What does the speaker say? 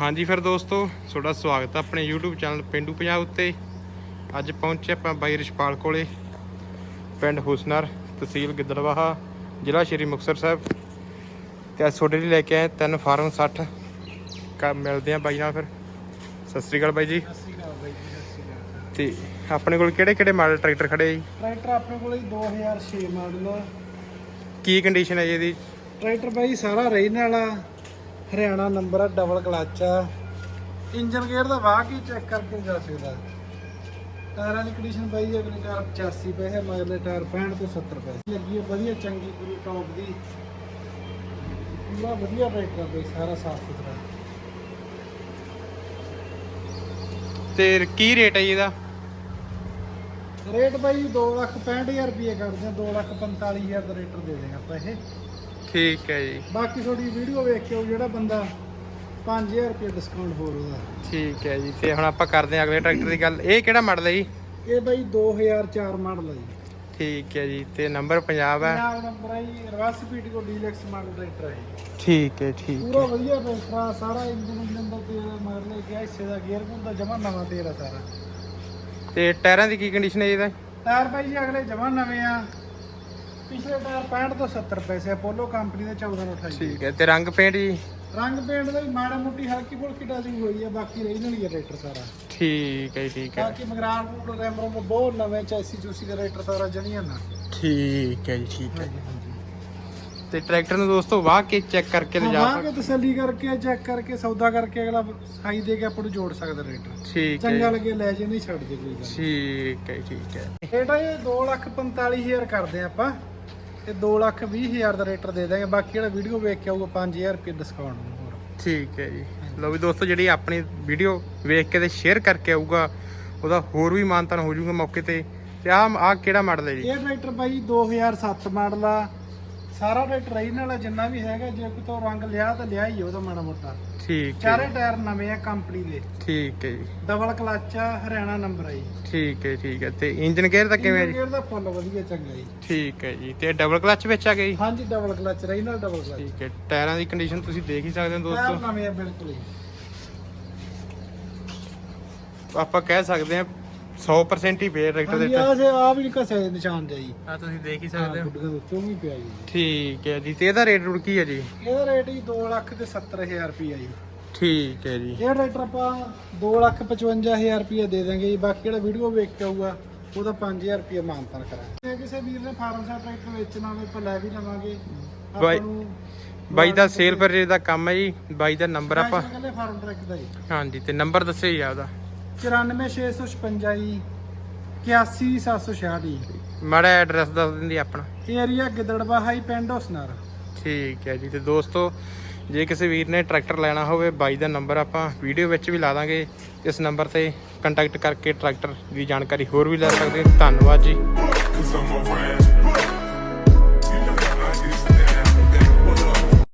ਹਾਂਜੀ ਫਿਰ ਦੋਸਤੋ ਤੁਹਾਡਾ ਸਵਾਗਤ ਹੈ ਆਪਣੇ YouTube ਚੈਨਲ ਪਿੰਡੂ ਪੰਜਾਬ ਉੱਤੇ। ਅੱਜ ਪਹੁੰਚੇ ਆਪਾਂ ਬਾਈ ਰਿਸ਼ਪਾਲ ਕੋਲੇ ਪਿੰਡ ਹੁਸਨਰ ਤਹਿਸੀਲ ਗਿੱਦੜਵਾਹਾ ਜ਼ਿਲ੍ਹਾ ਸ਼੍ਰੀ ਮੁਕਤਸਰ ਸਾਹਿਬ। ਤੇ ਅੱਜ ਤੁਹਾਡੇ ਲਈ ਲੈ ਕੇ ਆਏ ਤਿੰਨ ਫਾਰਮ 60 ਕਾ ਮਿਲਦੇ ਆ ਬਾਈ ਨਾਲ ਫਿਰ। ਸਤਿ ਸ੍ਰੀ ਅਕਾਲ ਬਾਈ ਜੀ। ਸਤਿ ਸ਼੍ਰੀ ਅਕਾਲ ਬਾਈ ਜੀ ਸਤਿ ਸ਼੍ਰੀ ਅਕਾਲ ਤੇ ਆਪਣੇ ਕੋਲ ਕਿਹੜੇ ਕਿਹੜੇ ਮਾਡਲ ਟਰੈਕਟਰ ਖੜੇ ਜੀ? ਟਰੈਕਟਰ ਆਪਣੇ ਕੋਲ ਜੀ 2006 ਮਾਡਲ ਕੀ ਕੰਡੀਸ਼ਨ ਹੈ ਜੀ ਇਹਦੀ? ਟਰੈਕਟਰ ਬਾਈ ਸਾਰਾ ਰੇਨ ਵਾਲਾ। ਹਰਿਆਣਾ ਨੰਬਰ ਆ ਡਬਲ ਕਲਚ ਆ। ਇੰਜਨ ਗੇਅਰ ਦਾ ਵਾਹ ਕੇ ਚੈੱਕ ਕਰਕੇ ਜਾ ਸਕਦਾ? ਟਾਇਰਾਂ ਦੀ ਕੰਡੀਸ਼ਨ ਬਾਈ ਅਗਲੇ ਟਾਇਰ 85 ਪੈਸੇ ਮਗਰਲੇ ਟਾਇਰ 65 ਤੋਂ 70 ਪੈਸੇ ਲੱਗੀ ਹੈ ਵਧੀਆ ਚੰਗੀ ਪੂਰੀ ਟੌਪ ਦੀ। ਪੂਰਾ ਵਧੀਆ ਟਰੈਕਟਰ ਬਾਈ ਸਾਰਾ ਸਾਫ਼ ਸੁਥਰਾ। ਤੇ ਕੀ ਰੇਟ ਹੈ ਇਹਦਾ? ਰੇਟ ਬਾਈ 265000 ਰੁਪਏ ਕਰਦੇ ਆ 245000 ਦਾ ਰੇਟਰ ਦੇ ਦੇਗਾ ਆਪਾਂ ਇਹ। ਠੀਕ ਹੈ ਜੀ। ਬਾਕੀ ਤੁਹਾਡੀ ਵੀਡੀਓ ਵੇਖ ਕੇ ਉਹ ਜਿਹੜਾ ਬੰਦਾ 5000 ਰੁਪਏ ਡਿਸਕਾਊਂਟ ਹੋਰ ਉਹਦਾ। ਠੀਕ ਹੈ ਜੀ ਤੇ ਹੁਣ ਆਪਾਂ ਕਰਦੇ ਹਾਂ ਅਗਲੇ ਟਰੈਕਟਰ ਦੀ ਗੱਲ। ਇਹ ਕਿਹੜਾ ਮਾਡਲ ਹੈ ਜੀ? ਇਹ ਬਾਈ 2004 ਮਾਡਲ ਹੈ ਜੀ। ਠੀਕ ਹੈ ਜੀ ਤੇ ਨੰਬਰ ਪੰਜਾਬ ਹੈ। ਪੰਜਾਬ ਨੰਬਰ ਹੈ ਜੀ ਰਵਾਸ ਪੀਟੀ ਕੋ ਡੀਲੈਕਸ ਮਾਡਲ ਟਰੈਕਟਰ ਹੈ। ਠੀਕ ਹੈ ਠੀਕ ਪੂਰਾ ਹੈ ਵਧੀਆ ਆ ਸਾਰਾ ਇੰਜਨ ਦਾ ਤੇਲ ਮਗਰ ਲੈ ਗਿਆ ਹਿੱਸੇ ਦਾ ਗੇਅਰ ਦਾ ਜਮਾ ਨਵਾਂ ਤੇਲ ਆ ਸਾਰਾ। ਤੇ ਟਾਇਰਾਂ ਦੀ ਕੀ ਕੰਡੀਸ਼ਨ ਹੈ ਇਹਦਾ? ਟਾਇਰ ਬਾਈ ਜੀ ਅਗਲੇ ਜਮਾ ਨਵੇਂ ਆ। ਪਿਛਲੇ ਟਾਇਰ 65 ਤੋਂ 70 ਪੈਸੇ ਅਪੋਲੋ ਕੰਪਨੀ ਦੇ 14 ਤੋਂ 28 ਠੀਕ ਹੈ ਤੇ ਰੰਗ ਪੇਂਟ ਜੀ? ਰੰਗ ਪੇਂਟ ਦਾ ਵੀ ਮਾੜਾ ਮੋਟੀ ਹਲਕੀ ਫੁਲਕੀ ਟਾਚਿੰਗ ਹੋਈ ਹੈ ਬਾਕੀ ਰੀਜਨਲ ਹੀ ਹੈ ਟਰੈਕਟਰ ਸਾਰਾ। ਠੀਕ ਹੈ ਜੀ, ਠੀਕ ਹੈ। ਬਾਕੀ ਮਗਰਾਨ ਰੂਟ ਰੈਮ ਰੋਮ ਬਹੁਤ ਨਵੇਂ ਚੈਸੀ ਚੂਸੀ ਦਾ ਟਰੈਕਟਰ ਸਾਰਾ ਜਣੀਆਂ ਨਾ। ਠੀਕ ਹੈ ਜੀ ਠੀਕ ਹੈ। ਹਾਂਜੀ ਹਾਂਜੀ। ਤੇ ਟਰੈਕਟਰ ਨੂੰ ਦੋਸਤੋ ਵਾਹ ਕੇ ਚੈੱਕ ਕਰਕੇ ਲਿਜਾ ਹਾਂ ਕੇ ਤਸੱਲੀ ਕਰਕੇ ਚੈੱਕ ਕਰਕੇ ਸੌਦਾ ਕਰਕੇ ਅਗਲਾ ਸਾਈ ਦੇ ਕੇ ਆਪਾਂ ਨੂੰ ਜੋੜ ਸਕਦਾ ਠੀਕ ਹੈ ਚੰਗਾ ਜੀ, ਲੱਗੇ ਲੈ ਜੇ ਨਹੀਂ ਛੱਡ ਦੇ ਕੋਈ ਗੱਲ। ਠੀਕ ਹੈ ਜੀ, ਠੀਕ ਹੈ। ਰੇਟ ਇਹ 245000 ਕਰਦੇ ਆ ਆਪਾਂ। ਤੇ 220000 ਦਾ ਰੇਟਰ ਦੇ ਦਾਂਗੇ ਬਾਕੀ ਜਿਹੜਾ ਵੀਡੀਓ ਵੇਖ ਕੇ ਆਊਗਾ 5000 ਰੁਪਏ ਡਿਸਕਾਊਂਟ ਹੋਰ। ਠੀਕ ਹੈ ਜੀ। ਲਓ ਵੀ ਦੋਸਤੋ ਜਿਹੜੀ ਆਪਣੀ ਵੀਡੀਓ ਵੇਖ ਕੇ ਤੇ ਸ਼ੇਅਰ ਕਰਕੇ ਆਊਗਾ ਉਹਦਾ ਹੋਰ ਵੀ ਮਾਨਤਾਨ ਹੋ ਜਾਊਗਾ ਮੌਕੇ ਤੇ। ਤੇ ਆ ਆ ਕਿਹੜਾ ਮਾਡਲ ਹੈ ਜੀ? ਇਹ ਟਰੈਕਟਰ ਬਾਈ 2007 ਮਾਡਲ ਆ। ਸਾਰਾ ਟਰੈਕਟਰ ਰਹੀ ਨਾਲ ਜਿੰਨਾ ਵੀ ਹੈਗਾ ਜੇ ਕੋਈ ਤੋਂ ਰੰਗ ਲਿਆ ਤਾਂ ਲਿਆ ਹੀ ਆ ਉਹਦਾ ਮਾੜਾ ਮੋਟਾ। ਠੀਕ ਹੈ ਚਾਰੇ ਟਾਇਰ ਨਵੇਂ ਆ ਕੰਪਨੀ ਦੇ। ਠੀਕ ਹੈ ਜੀ। ਡਬਲ ਕਲਚ ਆ ਹਰਿਆਣਾ ਨੰਬਰ ਆ ਜੀ। ਠੀਕ ਹੈ ਠੀਕ ਹੈ। ਤੇ ਇੰਜਨ ਗੇਅਰ ਦਾ ਕਿਵੇਂ ਹੈ ਜੀ? ਗੇਅਰ ਦਾ ਫੁੱਲ ਵਧੀਆ ਚੰਗਾ ਜੀ। ਠੀਕ ਹੈ ਜੀ। ਤੇ ਡਬਲ ਕਲਚ ਵਿੱਚ ਆ ਜੀ ਹਾਂਜੀ ਡਬਲ ਕਲਚ ਰਹੀ ਨਾਲ ਡਬਲ ਕਲਚ ਠੀਕ ਹੈ। ਟਾਇਰਾਂ ਦੀ ਕੰਡੀਸ਼ਨ ਤੁਸੀਂ ਦੇਖ ਹੀ ਸਕਦੇ ਹੋ ਟਾਇਰ ਦੋਸਤੋ। ਨਵੇਂ ਆ ਬਿਲਕੁਲ ਹੀ ਆਪਾਂ ਕਹਿ ਸਕਦੇ ਹਾਂ 100% ਹੀ ਪਿਆ ਟਰੈਕਟਰ ਦੇ ਹਾਂਜੀ ਆ ਸੇ ਆ ਵੀ ਕਸੇ ਨਿਸ਼ਾਨ ਜਾਈ ਆ ਤੁਸੀਂ ਦੇਖ ਹੀ ਹਾਂ ਸਕਦੇ ਹੋ। ਗੁੱਡੀਆਂ ਦੇ ਉੱਤੋਂ ਵੀ ਪਿਆ ਜੀ। ਠੀਕ ਹੈ ਜੀ ਤੇ ਇਹਦਾ ਰੇਟ ਰੂਟ ਕੀ ਹੈ ਜੀ? ਇਹਦਾ ਰੇਟ ਹੀ 2 ਲੱਖ ਤੇ 70000 ਰੁਪਈਆ ਜੀ। ਠੀਕ ਹੈ ਜੀ। ਇਹ ਟਰੈਕਟਰ ਆਪਾਂ 2 ਲੱਖ 55000 ਰੁਪਈਆ ਦੇ ਦਾਂਗੇ ਜੀ ਬਾਕੀ ਜਿਹੜਾ ਵੀਡੀਓ ਵੇਖ ਕੇ ਆਊਗਾ ਉਹਦਾ 5000 ਰੁਪਈਆ ਮਾਨਤਾਨ ਕਰਾਂਗੇ। ਜੇ ਕਿਸੇ ਵੀਰ ਨੇ ਫਾਰਮ ਸਾ ਟਰੈਕਟਰ ਵੇਚਣਾ ਹੋਵੇ ਆਪਾਂ ਲੈ ਵੀ ਲਵਾਂਗੇ। ਬਾਈ- ਆਪਾਂ ਨੂੰ ਬਾਈ ਦਾ ਸੇਲ ਪਰਚੇਜ ਦਾ ਕੰਮ ਹੈ ਜੀ ਬਾਈ ਦਾ ਨੰਬਰ ਆਪਾਂ ਕਹਿੰਦੇ ਫਾਰਮ ਟਰੈਕ ਦਾ ਜੀ। ਹਾਂਜੀ ਤੇ ਨੰਬਰ ਦੱਸਿਓ ਜੀ ਆਪਦਾ। 94656 ਜੀ 81766 ਜੀ ਮਾੜਾ ਐਡਰੈਸ ਦੱਸ ਦਿੰਦੀ ਆਪਣਾ। ਏਰੀਆ ਗਿੱਦੜਬਾਹਾ ਹੀ ਪਿੰਡ ਹੁਸਨਰ। ਠੀਕ ਹੈ ਜੀ ਤੇ ਦੋਸਤੋ ਜੇ ਕਿਸੇ ਵੀਰ ਨੇ ਟਰੈਕਟਰ ਲੈਣਾ ਹੋਵੇ ਬਾਈ ਦਾ ਨੰਬਰ ਆਪਾਂ ਵੀਡੀਓ ਵਿੱਚ ਵੀ ਲਾ ਦਾਂਗੇ। ਇਸ ਨੰਬਰ ਤੇ ਕੰਟੈਕਟ ਕਰਕੇ ਟਰੈਕਟਰ ਦੀ ਜਾਣਕਾਰੀ ਹੋਰ ਵੀ ਲੈ ਸਕਦੇ ਹੋ। ਧੰਨਵਾਦ ਜੀ।